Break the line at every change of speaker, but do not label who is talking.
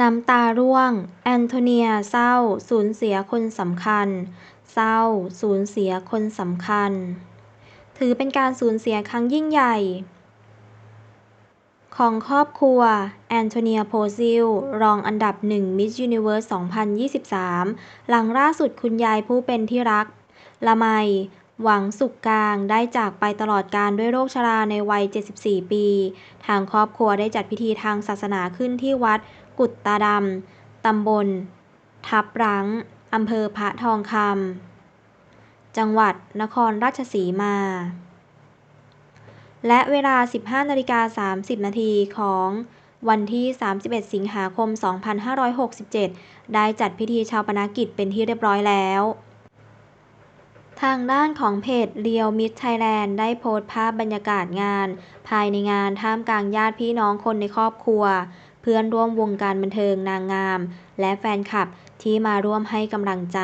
น้ำตาร่วง แอนโทเนียเศร้า สูญเสียคนสำคัญ เศร้า สูญเสียคนสำคัญ ถือเป็นการสูญเสียครั้งยิ่งใหญ่ ของครอบครัว แอนโทเนียโพซิล รองอันดับหนึ่งมิสยูนิเวิร์ส 2023 หลังล่าสุดคุณยายผู้เป็นที่รัก ละไม หวังสุขกลางได้จากไปตลอดกาลด้วยโรคชราในวัย 74 ปี ทางครอบครัวได้จัดพิธีทางศาสนาขึ้นที่วัดกุดตาดำ ตำบล ทับรังอำเภอพระทองคำ จังหวัดนครราชสีมา และเวลา 15นาฬิกา30 นาทีของวันที่ 31 สิงหาคม 2567 ได้จัดพิธีชาปนกิจเป็นที่เรียบร้อยแล้ว ทางด้านของเพจเรียวมิ t ไทยแลนด์ได้โพสต์ภาพบรรยากาศงาน ภายในงานท่ามกลางญาติพี่น้องคนในครอบครัว เพื่อนร่วมวงการบันเทิงนางงาม และแฟนคลับที่มาร่วมให้กำลังใจ